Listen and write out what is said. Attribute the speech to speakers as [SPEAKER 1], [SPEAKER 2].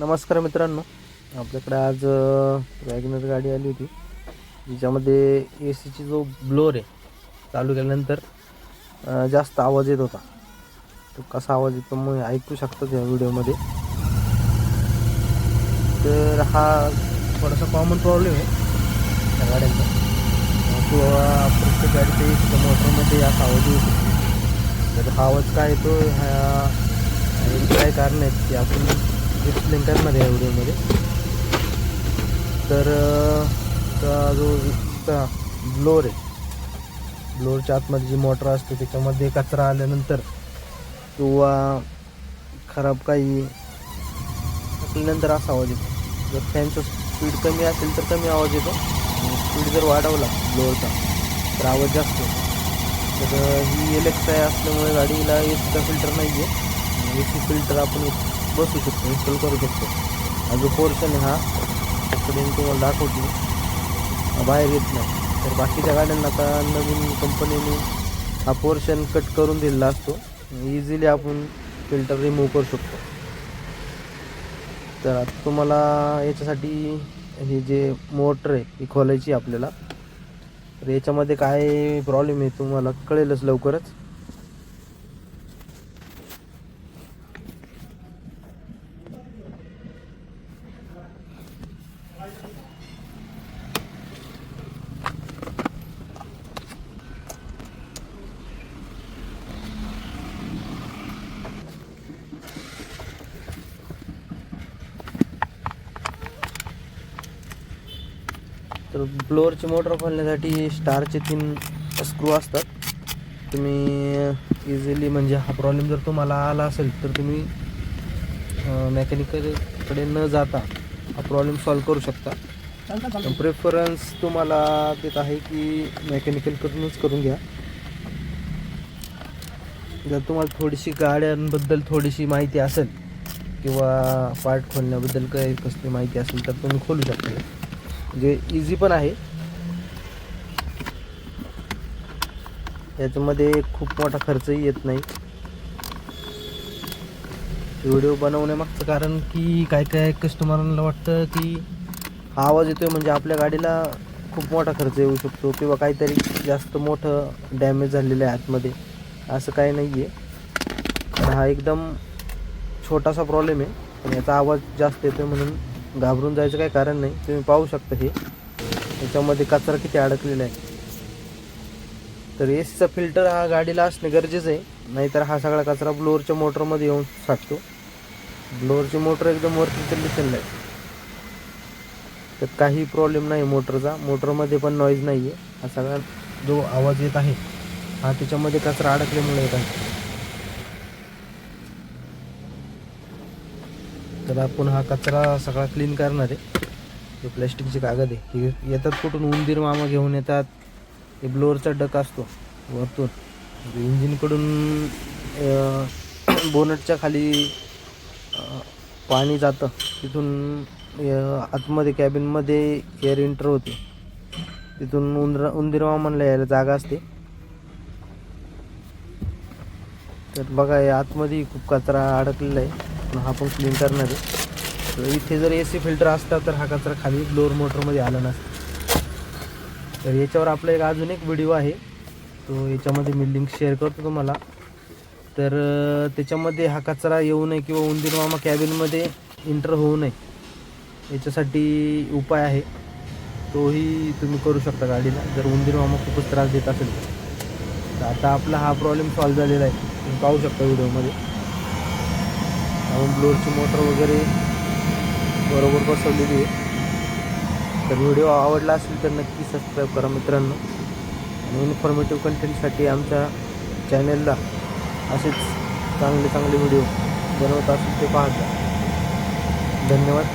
[SPEAKER 1] नमस्कार मित्रांनो. आपल्याकडे आज वॅगनर गाडी आली होती. जिच्यामध्ये ए सीची जो ब्लोअर आहे चालू केल्यानंतर जास्त आवाज येत होता. तो कसा आवाज येतो मग ऐकू शकतात या व्हिडिओमध्ये. तर हा थोडासा कॉमन प्रॉब्लेम आहे त्या गाड्यांचा. किंवा प्रत्येक गाडीच्या ए मोटरमध्ये असा आवाज येतो. तर हा आवाज काय येतो ह्या ह्याची काय कारण आहेत की आपण एक्सप्लेन करणार या व्हिडिओमध्ये. तर जो ब्लोअर आहे. ब्लोअरच्या आतमध्ये जी मोटर असते त्याच्यामध्ये कचरा आल्यानंतर किंवा खराब काही टाकल्यानंतर असा आवाज येतो. जर फॅनचं स्पीड कमी असेल तर कमी आवाज येतो. स्पीड जर वाढवला ब्लोअरचा तर आवाज जास्त तर ही एलेक्ट्राय असल्यामुळे गाडीला एसीचा फिल्टर नाही आहे ए सी फिल्टर आपण बसू शकतो इन्स्टॉल करू शकतो. हा जो पोर्शन आहे हा इकडे तुम्हाला दाखवतो. बाहेर येत नाही. तर बाकीच्या गाड्यांना आता नवीन कंपनीने हा पोर्शन कट करून दिलेला असतो. इझिली आपण फिल्टर रिमूव्ह करू शकतो. तर आता तुम्हाला याच्यासाठी हे जे मोटर आहे ही खोलायची आहे आपल्याला. तर याच्यामध्ये काय प्रॉब्लेम आहे तुम्हाला कळेलच लवकरच. तर ब्लोअरची मोटर खोलण्यासाठी स्टारचे तीन स्क्रू असतात. तुम्ही इझिली म्हणजे हा प्रॉब्लेम जर तुम्हाला आला असेल तर तुम्ही मेकॅनिकलकडे न जाता हा प्रॉब्लेम सॉल्व करू शकता. प्रेफरन्स तुम्हाला देत आहे की मेकॅनिकलकडूनच करून घ्या. जर तुम्हाला थोडीशी गाड्यांबद्दल थोडीशी माहिती असेल किंवा पार्ट खोलण्याबद्दल काही कसली माहिती असेल तर तुम्ही खोलू शकता. जे इझी पण आहे. याच्यामध्ये खूप मोठा खर्चही येत नाही. व्हिडिओ बनवण्यामागचं कारण की काय काय कस्टमरांना वाटतं की हा आवाज येतोय म्हणजे आपल्या गाडीला खूप मोठा खर्च येऊ शकतो किंवा काहीतरी जास्त मोठं डॅमेज झालेलं आहे आतमध्ये. असं काही नाही आहे हा एकदम छोटासा प्रॉब्लेम आहे. पण याचा आवाज जास्त येतो म्हणून घाबरून जायचं काही कारण नाही. तुम्ही पाहू शकता हे. याच्यामध्ये कचरा किती अडकलेला आहे. तर ए सीचा फिल्टर हा गाडीला असणे गरजेचं आहे. नाहीतर हा सगळा कचरा ब्लोअरच्या मोटरमध्ये येऊन साठतो. ब्लोअरची मोटर एकदम वरती कंडिशनला आहे. तर काही प्रॉब्लेम नाही मोटरचा मोटरमध्ये पण नॉईज नाही आहे हा सगळा जो आवाज येत आहे हा त्याच्यामध्ये कचरा अडकल्यामुळे येत आहे. तर आपण हा कचरा सगळा क्लीन करणार आहे. हे प्लॅस्टिकचे कागद आहे. हे येतात कुठून? उंदीर मामा घेऊन येतात. हे ब्लोअरचा डक असतो वरतून. इंजिनकडून बोनटच्या खाली पाणी जातं. तिथून आतमध्ये कॅबिनमध्ये एअर इंटर होते. तिथून उंदर उंदीर मामांना यायला जागा असते. तर बघा या आतमध्ये खूप कचरा अडकलेला आहे. हा पण क्लीन करणार आहे तर इथे जर ए सी फिल्टर असता तर हा कचरा खाली ब्लोअर मोटरमध्ये आला नसता तर याच्यावर आपला एक अजून एक व्हिडिओ आहे. तो याच्यामध्ये मी लिंक शेअर करतो तुम्हाला. तर त्याच्यामध्ये हा कचरा येऊ नये किंवा उंदीर मामा कॅबिनमध्ये इंटर होऊ नये. याच्यासाठी उपाय आहे. तोही तुम्ही करू शकता गाडीला जर उंदीर मामा खूपच त्रास देत असेल तर. तर आता आपला हा प्रॉब्लेम सॉल्व झालेला आहे. तुम्ही पाहू शकता व्हिडिओमध्ये आपण ब्लोअरची मोटर वगैरे बरोबर बसवलेली आहे. तर व्हिडिओ आवडला असेल तर नक्की सबस्क्राईब करा मित्रांनो. आणि इन्फॉर्मेटिव्ह कंटेंटसाठी आमच्या चॅनलला असेच चांगले चांगले व्हिडिओ बनवत असेल ते पाहता धन्यवाद.